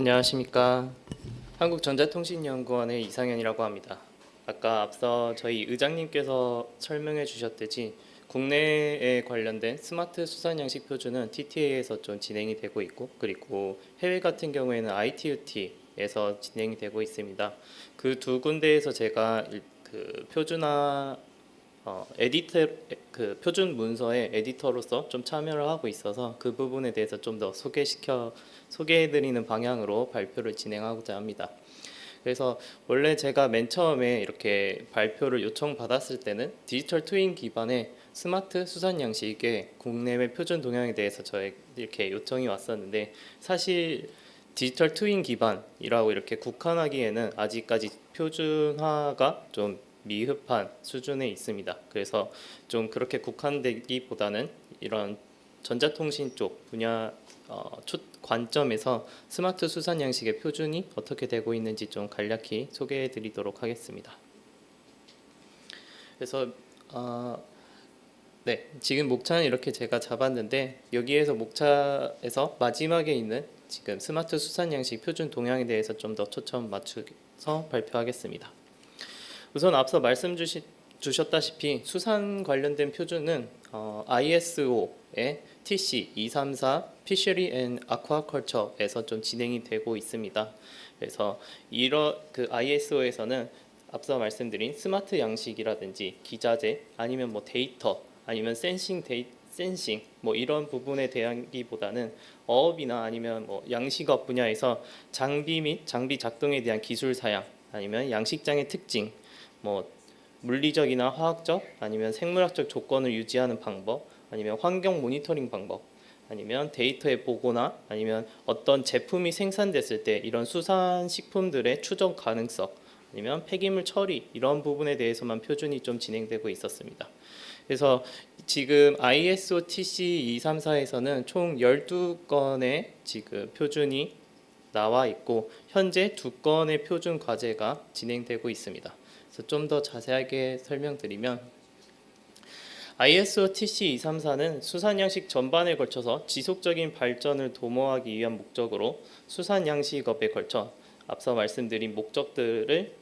안녕하십니까. 한국전자통신연구원의 이상현이라고 합니다. 아까 앞서 저희 의장님께서 설명해 주셨듯이 국내에 관련된 스마트 수산 양식 표준은 TTA에서 좀 진행이 되고 있고 그리고 해외 같은 경우에는 ITUT에서 진행이 되고 있습니다. 그 두 군데에서 제가 일- 그 표준화 어, 에디터 그 표준 문서의 에디터로서 좀 참여를 하고 있어서 그 부분에 대해서 좀 더 소개시켜 소개해드리는 방향으로 발표를 진행하고자 합니다. 그래서 원래 제가 맨 처음에 이렇게 발표를 요청받았을 때는 디지털 트윈 기반의 스마트 수산 양식의 국내외 표준 동향에 대해서 저에 이렇게 요청이 왔었는데 사실 디지털 트윈 기반이라고 이렇게 국한하기에는 아직까지 표준화가 좀 미흡한 수준에 있습니다. 그래서 좀 그렇게 국한되기보다는 이런 전자통신 쪽 분야 어, 초, 관점에서 스마트 수산 양식의 표준이 어떻게 되고 있는지 좀 간략히 소개해드리도록 하겠습니다. 그래서 어, 네 지금 목차는 이렇게 제가 잡았는데 여기에서 목차에서 마지막에 있는 지금 스마트 수산 양식 표준 동향에 대해서 좀 더 초점 맞춰서 발표하겠습니다. 우선 앞서 말씀 주시, 주셨다시피 수산 관련된 표준은 어, ISO의 TC 234 Fishery and Aquaculture에서 좀 진행이 되고 있습니다. 그래서 이러 그 ISO에서는 앞서 말씀드린 스마트 양식이라든지 기자재 아니면 뭐 데이터 아니면 센싱 데이 센싱 뭐 이런 부분에 대한기보다는 어업이나 아니면 뭐 양식업 분야에서 장비 및 장비 작동에 대한 기술 사양 아니면 양식장의 특징 뭐 물리적이나 화학적 아니면 생물학적 조건을 유지하는 방법 아니면 환경 모니터링 방법 아니면 데이터의 보고나 아니면 어떤 제품이 생산됐을 때 이런 수산 식품들의 추적 가능성 아니면 폐기물 처리 이런 부분에 대해서만 표준이 좀 진행되고 있었습니다. 그래서 지금 ISO TC 234에서는 총 12건의 지금 표준이 나와 있고 현재 두 건의 표준 과제가 진행되고 있습니다. 그래서 좀 더 자세하게 설명드리면 ISO TC 234는 수산 양식 전반에 걸쳐서 지속적인 발전을 도모하기 위한 목적으로 수산 양식업에 걸쳐 앞서 말씀드린 목적들을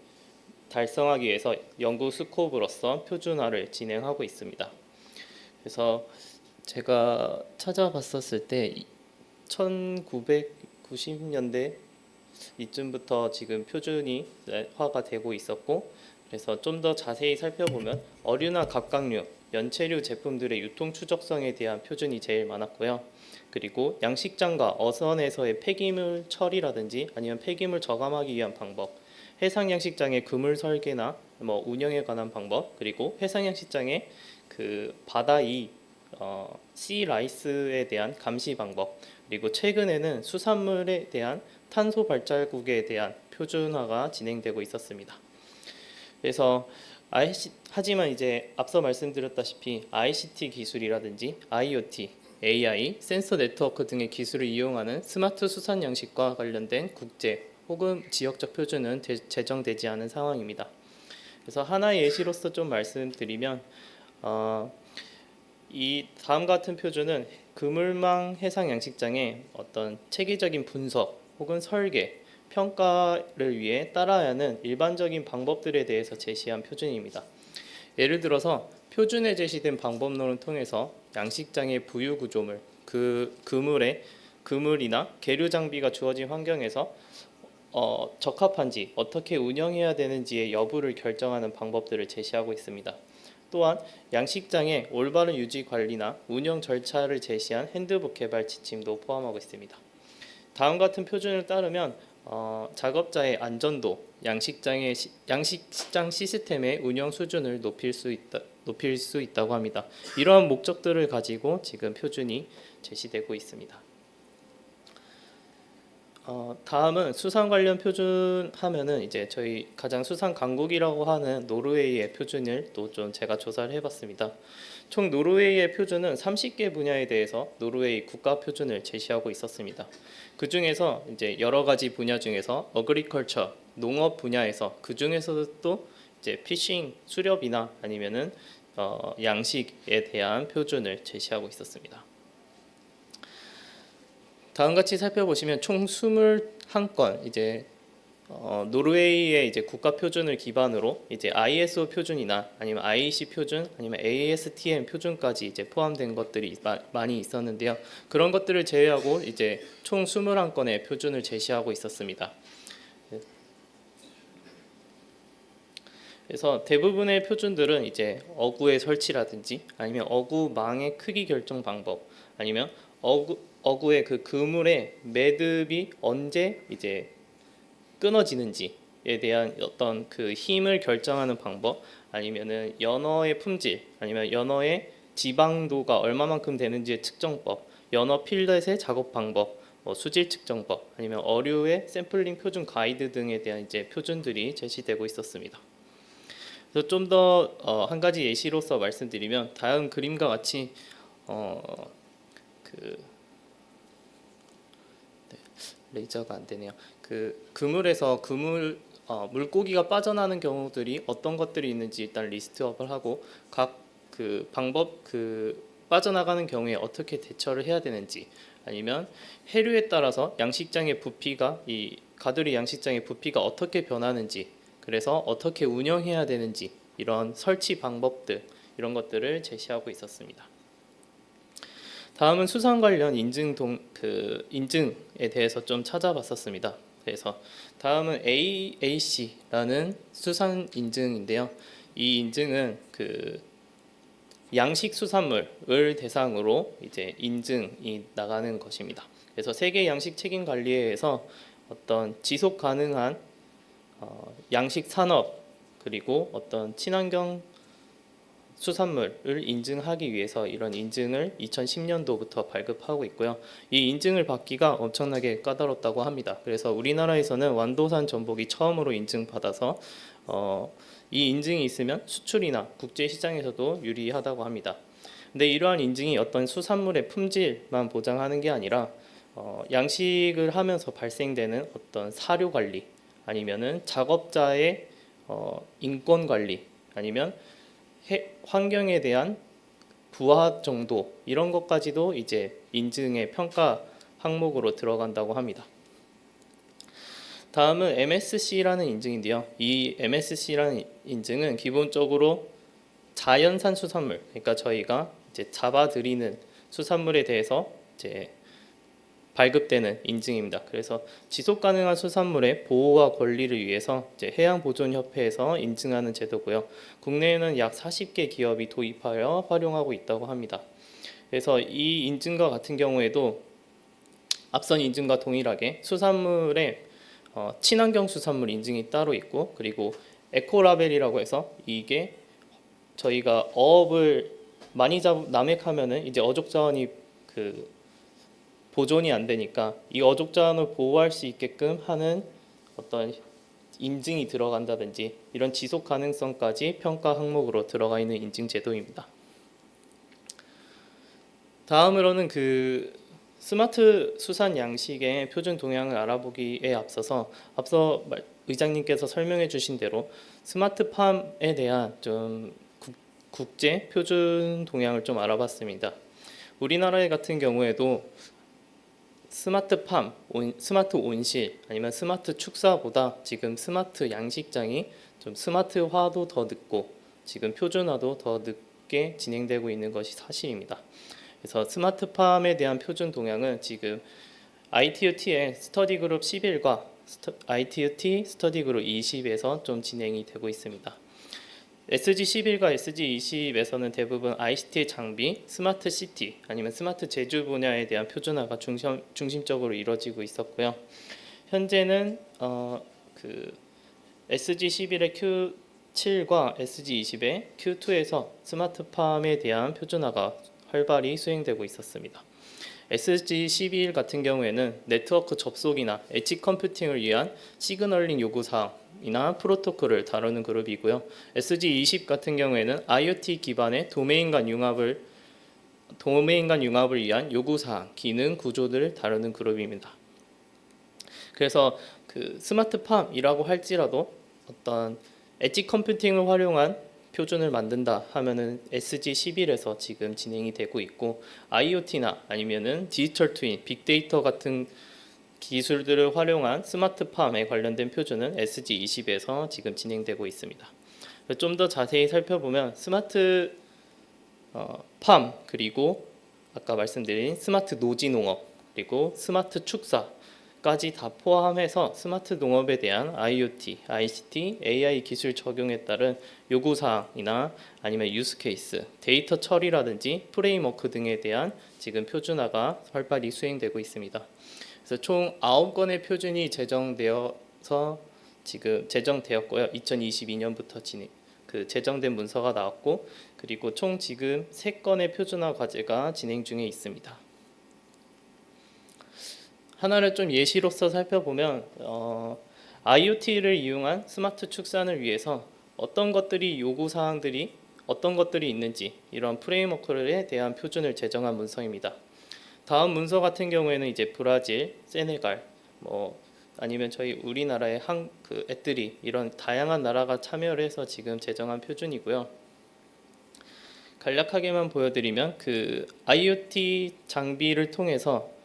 달성하기 위해서 연구 스코프로서 표준화를 진행하고 있습니다. 그래서 제가 찾아봤었을 때 1990년대 이쯤부터 지금 표준이 화가 되고 있었고 그래서 좀 더 자세히 살펴보면 어류나 갑각류, 연체류 제품들의 유통 추적성에 대한 표준이 제일 많았고요. 그리고 양식장과 어선에서의 폐기물 처리라든지 아니면 폐기물 저감하기 위한 방법, 해상 양식장의 그물 설계나 뭐 운영에 관한 방법, 그리고 해상 양식장의 그 바다 이 어, 씨 라이스에 대한 감시 방법, 그리고 최근에는 수산물에 대한 탄소 발자국에 대한 표준화가 진행되고 있었습니다. 그래서 IC, 하지만 이제 앞서 말씀드렸다시피 ICT 기술이라든지 IoT, AI, 센서 네트워크 등의 기술을 이용하는 스마트 수산 양식과 관련된 국제 혹은 지역적 표준은 대- 제정되지 않은 상황입니다. 그래서 하나의 예시로서 좀 말씀드리면 어, 이 다음 같은 표준은 그물망 해상 양식장의 어떤 체계적인 분석 혹은 설계 평가를 위해 따라야 하는 일반적인 방법들에 대해서 제시한 표준입니다. 예를 들어서 표준에 제시된 방법론을 통해서 양식장의 부유 구조물, 그 그물의 그물이나 계류 장비가 주어진 환경에서 어, 적합한지 어떻게 운영해야 되는지의 여부를 결정하는 방법들을 제시하고 있습니다. 또한 양식장의 올바른 유지 관리나 운영 절차를 제시한 핸드북 개발 지침도 포함하고 있습니다. 다음 같은 표준을 따르면 어, 작업자의 안전도, 양식장의 시, 양식장 시스템의 운영 수준을 높일 수 있다 높일 수 있다고 합니다. 이러한 목적들을 가지고 지금 표준이 제시되고 있습니다. 어, 다음은 수산 관련 표준 하면은 이제 저희 가장 수산 강국이라고 하는 노르웨이의 표준을 또 좀 제가 조사를 해봤습니다. 총 노르웨이의 표준은 30개 분야에 대해서 노르웨이 국가 표준을 제시하고 있었습니다. 그 중에서 이제 여러 가지 분야 중에서 어그리컬처 농업 분야에서 그 중에서도 또 이제 피싱 수렵이나 아니면은 어, 양식에 대한 표준을 제시하고 있었습니다. 다음 같이 살펴보시면 총 21건 이제 어, 노르웨이의 이제 국가 표준을 기반으로 이제 ISO 표준이나 아니면 IEC 표준 아니면 ASTM 표준까지 이제 포함된 것들이 마, 많이 있었는데요. 그런 것들을 제외하고 이제 총 21건의 표준을 제시하고 있었습니다. 그래서 대부분의 표준들은 이제 어구의 설치라든지 아니면 어구망의 크기 결정 방법 아니면 어구 어구의 그 그물의 매듭이 언제 이제 끊어지는지에 대한 어떤 그 힘을 결정하는 방법 아니면은 연어의 품질 아니면 연어의 지방도가 얼마만큼 되는지의 측정법 연어 필렛의 작업 방법 뭐 수질 측정법 아니면 어류의 샘플링 표준 가이드 등에 대한 이제 표준들이 제시되고 있었습니다. 그래서 좀 더 한 가지 예시로서 말씀드리면 다음 그림과 같이 어, 그 네, 레이저가 안 되네요. 그 그물에서 그물 어, 물고기가 빠져나는 경우들이 어떤 것들이 있는지 일단 리스트업을 하고 각 그 방법 그 빠져나가는 경우에 어떻게 대처를 해야 되는지 아니면 해류에 따라서 양식장의 부피가 이 가두리 양식장의 부피가 어떻게 변하는지 그래서 어떻게 운영해야 되는지 이런 설치 방법들 이런 것들을 제시하고 있었습니다. 다음은 수산 관련 인증 동, 그 인증에 대해서 좀 찾아봤었습니다. 그래서 다음은 AAC라는 수산 인증인데요. 이 인증은 그 양식 수산물을 대상으로 이제 인증이 나가는 것입니다. 그래서 세계 양식 책임 관리회에서 어떤 지속 가능한 어, 양식 산업 그리고 어떤 친환경 수산물을 인증하기 위해서 이런 인증을 2010년도부터 발급하고 있고요. 이 인증을 받기가 엄청나게 까다롭다고 합니다. 그래서 우리나라에서는 완도산 전복이 처음으로 인증받아서 어, 이 인증이 있으면 수출이나 국제 시장에서도 유리하다고 합니다. 근데 이러한 인증이 어떤 수산물의 품질만 보장하는 게 아니라 어, 양식을 하면서 발생되는 어떤 사료 관리 아니면은 작업자의 어, 인권 관리 아니면 해, 환경에 대한 부하 정도 이런 것까지도 이제 인증의 평가 항목으로 들어간다고 합니다. 다음은 MSC라는 인증인데요. 이 MSC라는 인증은 기본적으로 자연산 수산물, 그러니까 저희가 이제 잡아들이는 수산물에 대해서 이제 발급되는 인증입니다. 그래서 지속 가능한 수산물의 보호와 권리를 위해서 이제 해양 보존 협회에서 인증하는 제도고요. 국내에는 약 40개 기업이 도입하여 활용하고 있다고 합니다. 그래서 이 인증과 같은 경우에도 앞선 인증과 동일하게 수산물의 어, 친환경 수산물 인증이 따로 있고 그리고 에코라벨이라고 해서 이게 저희가 어업을 많이 잡 남획하면은 이제 어족 자원이 그 보존이 안 되니까 이 어족 자원을 보호할 수 있게끔 하는 어떤 인증이 들어간다든지 이런 지속 가능성까지 평가 항목으로 들어가 있는 인증 제도입니다. 다음으로는 그 스마트 수산 양식의 표준 동향을 알아보기에 앞서서 앞서 의장님께서 설명해 주신 대로 스마트팜에 대한 좀 국제 표준 동향을 좀 알아봤습니다. 우리나라 같은 경우에도 스마트팜, 온, 스마트 온실 아니면 스마트 축사보다 지금 스마트 양식장이 좀 스마트화도 더 늦고 지금 표준화도 더 늦게 진행되고 있는 것이 사실입니다. 그래서 스마트팜에 대한 표준 동향은 지금 ITUT의 스터디 그룹 11과 ITUT 스터디 그룹 20에서 좀 진행이 되고 있습니다. SG11과 SG20에서는 대부분 ICT 장비, 스마트 시티 아니면 스마트 제주 분야에 대한 표준화가 중심, 중심적으로 이루어지고 있었고요. 현재는 어, 그 SG11의 Q7과 SG20의 Q2에서 스마트팜에 대한 표준화가 활발히 수행되고 있었습니다. SG12 같은 경우에는 네트워크 접속이나 엣지 컴퓨팅을 위한 시그널링 요구 사항 이나 프로토콜을 다루는 그룹이고요. SG20 같은 경우에는 IoT 기반의 도메인 간 융합을 도메인 간 융합을 위한 요구 사항, 기능, 구조들을 다루는 그룹입니다. 그래서 그 스마트팜이라고 할지라도 어떤 엣지 컴퓨팅을 활용한 표준을 만든다 하면은 SG11에서 지금 진행이 되고 있고 IoT나 아니면은 디지털 트윈, 빅데이터 같은 기술들을 활용한 스마트팜에 관련된 표준은 SG20에서 지금 진행되고 있습니다. 좀 더 자세히 살펴보면 스마트 어, 팜 그리고 아까 말씀드린 스마트 노지 농업 그리고 스마트 축사 까지 다 포함해서 스마트 농업에 대한 IoT, ICT, AI 기술 적용에 따른 요구 사항이나 아니면 유스 케이스, 데이터 처리라든지 프레임워크 등에 대한 지금 표준화가 활발히 수행되고 있습니다. 그래서 총 9건의 표준이 제정되어서 지금 제정되었고요. 2022년부터 진행 그 제정된 문서가 나왔고 그리고 총 지금 3건의 표준화 과제가 진행 중에 있습니다. 하나를 좀 예시로서 살펴보면 어, IoT를 이용한 스마트 축산을 위해서 어떤 것들이 요구 사항들이 어떤 것들이 있는지 이런 프레임워크에 대한 표준을 제정한 문서입니다. 다음 문서 같은 경우에는 이제 브라질, 세네갈, 뭐 아니면 저희 우리나라의 한그 애들이 이런 다양한 나라가 참여를 해서 지금 제정한 표준이고요. 간략하게만 보여드리면 그 IoT 장비를 통해서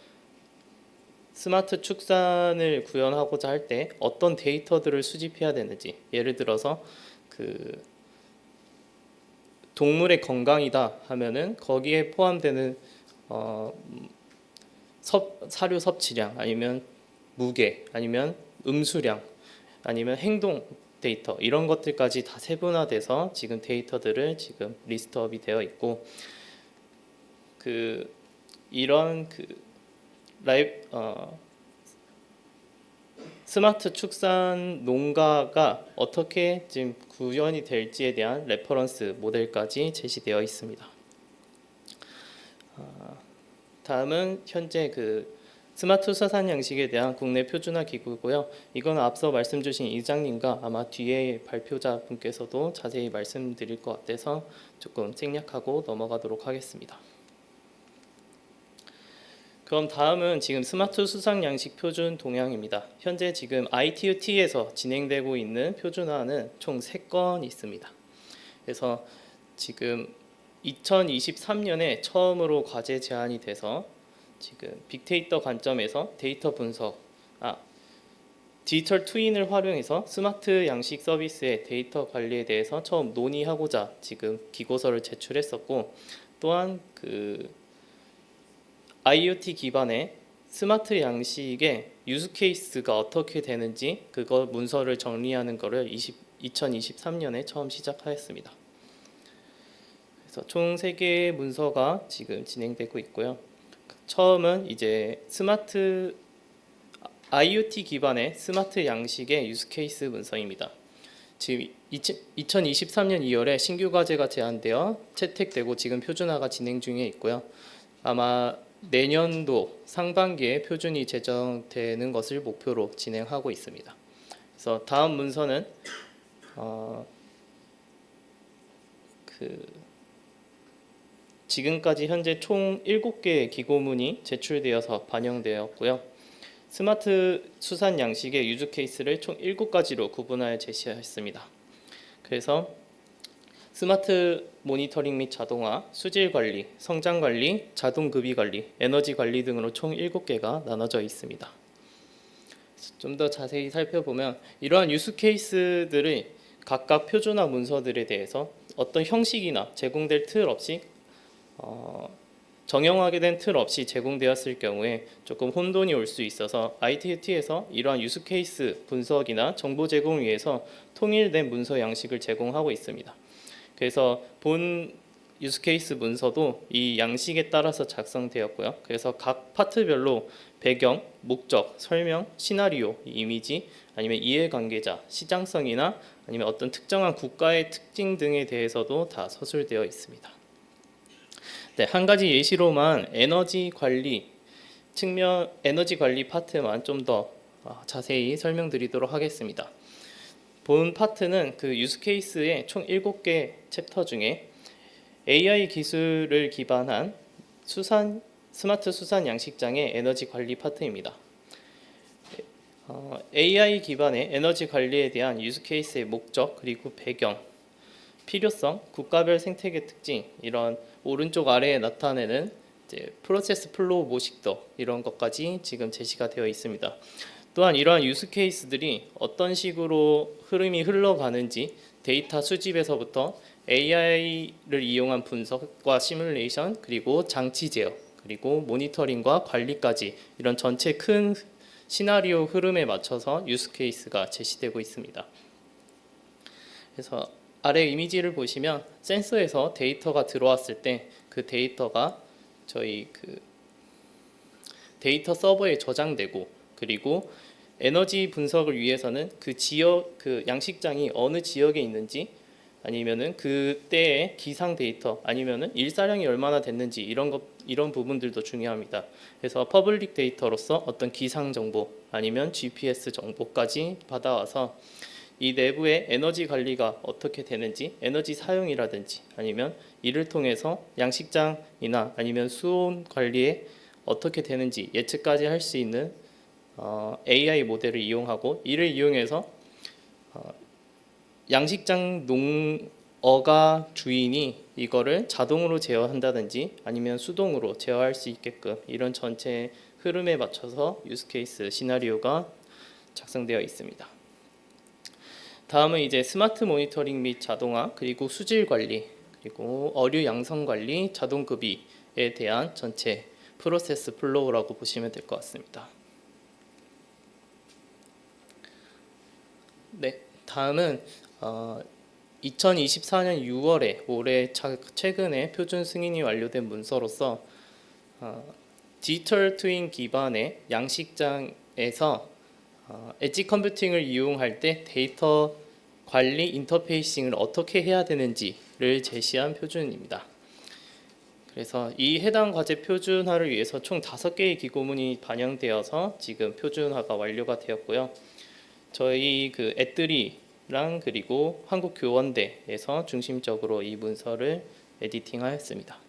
스마트 축산을 구현하고자 할 때 어떤 데이터들을 수집해야 되는지 예를 들어서 그 동물의 건강이다 하면은 거기에 포함되는 어, 섭, 사료 섭취량 아니면 무게 아니면 음수량 아니면 행동 데이터 이런 것들까지 다 세분화돼서 지금 데이터들을 지금 리스트업이 되어 있고 그 이런 그 라이 어 스마트 축산 농가가 어떻게 지금 구현이 될지에 대한 레퍼런스 모델까지 제시되어 있습니다. 아, 다음은 현재 그 스마트 수산 양식에 대한 국내 표준화 기구고요. 이건 앞서 말씀 주신 이장님과 아마 뒤에 발표자 분께서도 자세히 말씀드릴 것 같아서 조금 생략하고 넘어가도록 하겠습니다. 그럼 다음은 지금 스마트 수상 양식 표준 동향입니다. 현재 지금 ITUT에서 진행되고 있는 표준화는 총 3건 있습니다. 그래서 지금 2023년에 처음으로 과제 제안이 돼서 지금 빅데이터 관점에서 데이터 분석, 아 디지털 트윈을 활용해서 스마트 양식 서비스의 데이터 관리에 대해서 처음 논의하고자 지금 기고서를 제출했었고 또한 그 IoT 기반의 스마트 양식의 유스 케이스가 어떻게 되는지 그거 문서를 정리하는 거를 20, 2023년에 처음 시작하였습니다. 그래서 총 3개의 문서가 지금 진행되고 있고요. 처음은 이제 스마트 IoT 기반의 스마트 양식의 유스 케이스 문서입니다. 지금 2023년 2월에 신규 과제가 제안되어 채택되고 지금 표준화가 진행 중에 있고요. 아마 내년도 상반기에 표준이 제정되는 것을 목표로 진행하고 있습니다. 그래서 다음 문서는 어, 그 지금까지 현재 총 7개의 기고문이 제출되어서 반영되었고요. 스마트 수산 양식의 유즈 케이스를 총 7가지로 구분하여 제시했습니다. 그래서 스마트 모니터링 및 자동화, 수질 관리, 성장 관리, 자동 급이 관리, 에너지 관리 등으로 총 7개가 나눠져 있습니다. 좀 더 자세히 살펴보면 이러한 유스 케이스들의 각각 표준화 문서들에 대해서 어떤 형식이나 제공될 틀 없이 어, 정형화게 된 틀 없이 제공되었을 경우에 조금 혼돈이 올 수 있어서 ITT에서 이러한 유스 케이스 분석이나 정보 제공 위해서 통일된 문서 양식을 제공하고 있습니다. 그래서 본 유스 케이스 문서도 이 양식에 따라서 작성되었고요. 그래서 각 파트별로 배경, 목적, 설명, 시나리오, 이미지, 아니면 이해관계자, 시장성이나 아니면 어떤 특정한 국가의 특징 등에 대해서도 다 서술되어 있습니다. 네, 한 가지 예시로만 에너지 관리 측면 에너지 관리 파트만 좀더 아, 자세히 설명드리도록 하겠습니다. 본 파트는 그 유스 케이스의 총 7개 챕터 중에 AI 기술을 기반한 수산 스마트 수산 양식장의 에너지 관리 파트입니다. 어, AI 기반의 에너지 관리에 대한 유스 케이스의 목적 그리고 배경 필요성, 국가별 생태계 특징 이런 오른쪽 아래에 나타내는 프로세스 플로우 모식도 이런 것까지 지금 제시가 되어 있습니다. 또한 이러한 유스 케이스들이 어떤 식으로 흐름이 흘러가는지 데이터 수집에서부터 AI를 이용한 분석과 시뮬레이션 그리고 장치 제어 그리고 모니터링과 관리까지 이런 전체 큰 시나리오 흐름에 맞춰서 유스 케이스가 제시되고 있습니다. 그래서 아래 이미지를 보시면 센서에서 데이터가 들어왔을 때 그 데이터가 저희 그 데이터 서버에 저장되고 그리고 에너지 분석을 위해서는 그 지역 그 양식장이 어느 지역에 있는지 아니면은 그때의 기상 데이터 아니면은 일사량이 얼마나 됐는지 이런 것 이런 부분들도 중요합니다. 그래서 퍼블릭 데이터로서 어떤 기상 정보 아니면 GPS 정보까지 받아와서 이 내부의 에너지 관리가 어떻게 되는지 에너지 사용이라든지 아니면 이를 통해서 양식장이나 아니면 수온 관리에 어떻게 되는지 예측까지 할 수 있는 어, AI 모델을 이용하고 이를 이용해서 어, 양식장 농어가 주인이 이거를 자동으로 제어한다든지 아니면 수동으로 제어할 수 있게끔 이런 전체 흐름에 맞춰서 유스케이스 시나리오가 작성되어 있습니다. 다음은 이제 스마트 모니터링 및 자동화 그리고 수질 관리 그리고 어류 양성 관리 자동 급이에 대한 전체 프로세스 플로우라고 보시면 될 것 같습니다. 네, 다음은 어, 2024년 6월에 올해 차- 최근에 표준 승인이 완료된 문서로서 어, 디지털 트윈 기반의 양식장에서 어, 엣지 컴퓨팅을 이용할 때 데이터 관리 인터페이싱을 어떻게 해야 되는지를 제시한 표준입니다. 그래서 이 해당 과제 표준화를 위해서 총 다섯 개의 기고문이 반영되어서 지금 표준화가 완료가 되었고요. 저희 그 애들이 랑 그리고 한국 교원대에서 중심적으로 이 문서를 에디팅하였습니다.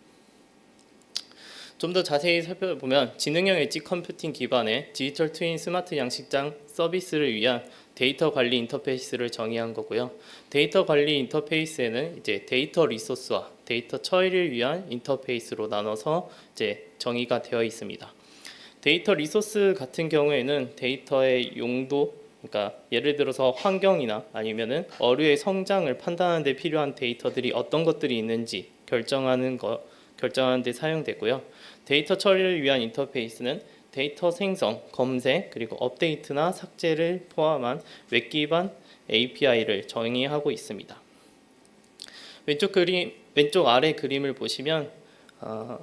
좀 더 자세히 살펴보면 지능형 엣지 컴퓨팅 기반의 디지털 트윈 스마트 양식장 서비스를 위한 데이터 관리 인터페이스를 정의한 거고요. 데이터 관리 인터페이스에는 이제 데이터 리소스와 데이터 처리를 위한 인터페이스로 나눠서 이제 정의가 되어 있습니다. 데이터 리소스 같은 경우에는 데이터의 용도 그러니까 예를 들어서 환경이나 아니면은 어류의 성장을 판단하는 데 필요한 데이터들이 어떤 것들이 있는지 결정하는 거 결정하는 데 사용되고요. 데이터 처리를 위한 인터페이스는 데이터 생성, 검색, 그리고 업데이트나 삭제를 포함한 웹 기반 API를 정의하고 있습니다. 왼쪽 그림, 왼쪽 아래 그림을 보시면 어,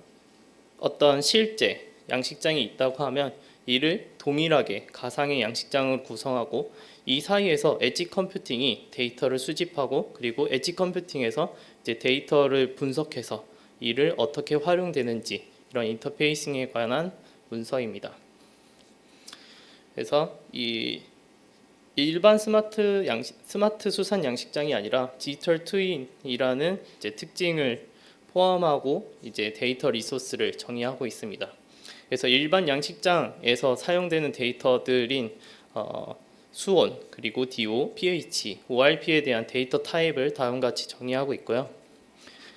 어떤 실제 양식장이 있다고 하면 이를 동일하게 가상의 양식장을 구성하고 이 사이에서 엣지 컴퓨팅이 데이터를 수집하고 그리고 엣지 컴퓨팅에서 이제 데이터를 분석해서 이를 어떻게 활용되는지 이런 인터페이싱에 관한 문서입니다. 그래서 이 일반 스마트 양식, 스마트 수산 양식장이 아니라 디지털 트윈이라는 이제 특징을 포함하고 이제 데이터 리소스를 정의하고 있습니다. 그래서 일반 양식장에서 사용되는 데이터들인 어, 수온 그리고 DO, pH, ORP에 대한 데이터 타입을 다음과 같이 정의하고 있고요.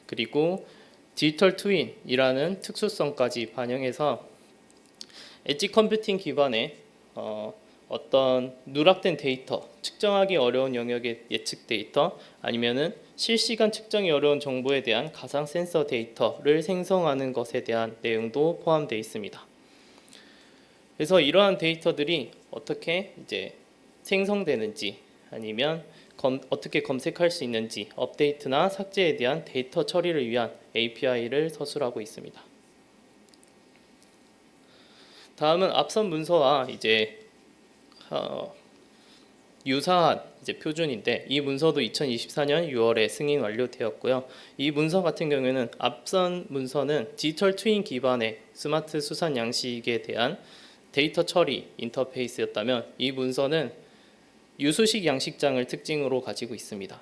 그리고 디지털 트윈이라는 특수성까지 반영해서 엣지 컴퓨팅 기반의 어, 어떤 누락된 데이터, 측정하기 어려운 영역의 예측 데이터, 아니면은 실시간 측정이 어려운 정보에 대한 가상 센서 데이터를 생성하는 것에 대한 내용도 포함되어 있습니다. 그래서 이러한 데이터들이 어떻게 이제 생성되는지 아니면 검, 어떻게 검색할 수 있는지 업데이트나 삭제에 대한 데이터 처리를 위한 API를 서술하고 있습니다. 다음은 앞선 문서와 이제 어, 유사한 이제 표준인데 이 문서도 2024년 6월에 승인 완료되었고요. 이 문서 같은 경우에는 앞선 문서는 디지털 트윈 기반의 스마트 수산 양식에 대한 데이터 처리 인터페이스였다면 이 문서는 유수식 양식장을 특징으로 가지고 있습니다.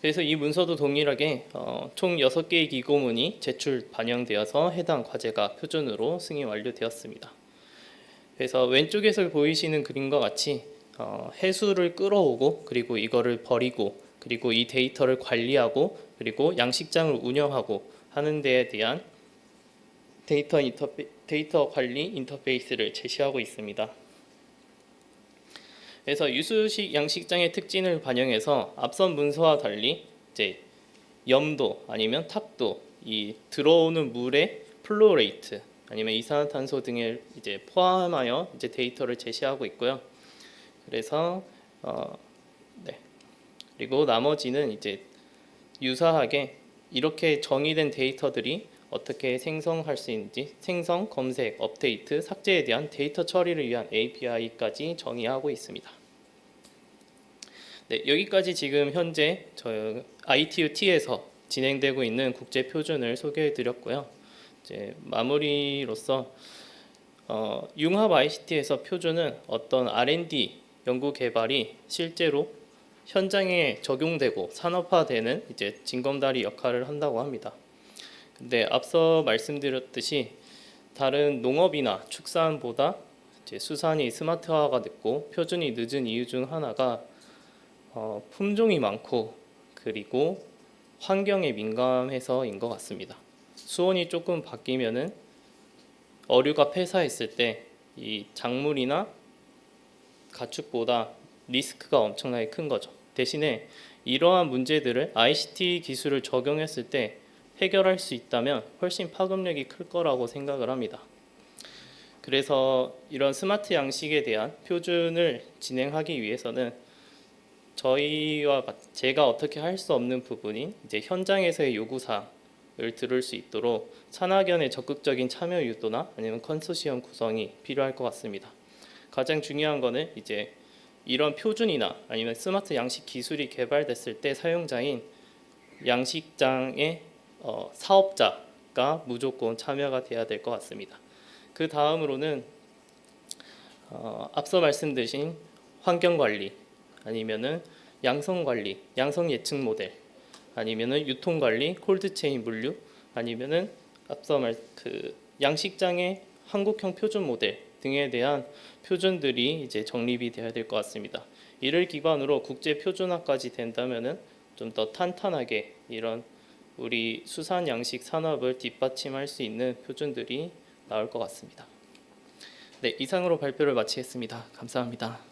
그래서 이 문서도 동일하게 어, 총 6개의 기고문이 제출 반영되어서 해당 과제가 표준으로 승인 완료되었습니다. 그래서 왼쪽에서 보이시는 그림과 같이 어, 해수를 끌어오고 그리고 이거를 버리고 그리고 이 데이터를 관리하고 그리고 양식장을 운영하고 하는 데에 대한 데이터 인터페, 데이터 관리 인터페이스를 제시하고 있습니다. 그래서 유수식 양식장의 특징을 반영해서 앞선 문서와 달리 이제 염도 아니면 탁도 이 들어오는 물의 플로 레이트 아니면 이산화탄소 등을 이제 포함하여 이제 데이터를 제시하고 있고요. 그래서 어, 네. 그리고 나머지는 이제 유사하게 이렇게 정의된 데이터들이 어떻게 생성할 수 있는지 생성, 검색, 업데이트, 삭제에 대한 데이터 처리를 위한 API까지 정의하고 있습니다. 네, 여기까지 지금 현재 저 ITU-T에서 진행되고 있는 국제 표준을 소개해 드렸고요. 이제 마무리로서 어, 융합 ICT에서 표준은 어떤 R&D 연구 개발이 실제로 현장에 적용되고 산업화되는 이제 징검다리 역할을 한다고 합니다. 근데 앞서 말씀드렸듯이 다른 농업이나 축산보다 이제 수산이 스마트화가 늦고 표준이 늦은 이유 중 하나가 어, 품종이 많고 그리고 환경에 민감해서인 것 같습니다. 수온이 조금 바뀌면은 어류가 폐사했을 때 이 작물이나 가축보다 리스크가 엄청나게 큰 거죠. 대신에 이러한 문제들을 ICT 기술을 적용했을 때 해결할 수 있다면 훨씬 파급력이 클 거라고 생각을 합니다. 그래서 이런 스마트 양식에 대한 표준을 진행하기 위해서는 저희와 같- 제가 어떻게 할 수 없는 부분인 이제 현장에서의 요구사항 을 들을 수 있도록 산학연의 적극적인 참여 유도나 아니면 컨소시엄 구성이 필요할 것 같습니다. 가장 중요한 거는 이제 이런 표준이나 아니면 스마트 양식 기술이 개발됐을 때 사용자인 양식장의 어, 사업자가 무조건 참여가 돼야 될 것 같습니다. 그 다음으로는 어, 앞서 말씀드린 환경 관리 아니면은 양성 관리, 양성 예측 모델 아니면은 유통 관리, 콜드 체인 물류 아니면은 앞서 말 그 양식장의 한국형 표준 모델 등에 대한 표준들이 이제 정립이 되어야 될 것 같습니다. 이를 기반으로 국제 표준화까지 된다면은 좀 더 탄탄하게 이런 우리 수산 양식 산업을 뒷받침할 수 있는 표준들이 나올 것 같습니다. 네, 이상으로 발표를 마치겠습니다. 감사합니다.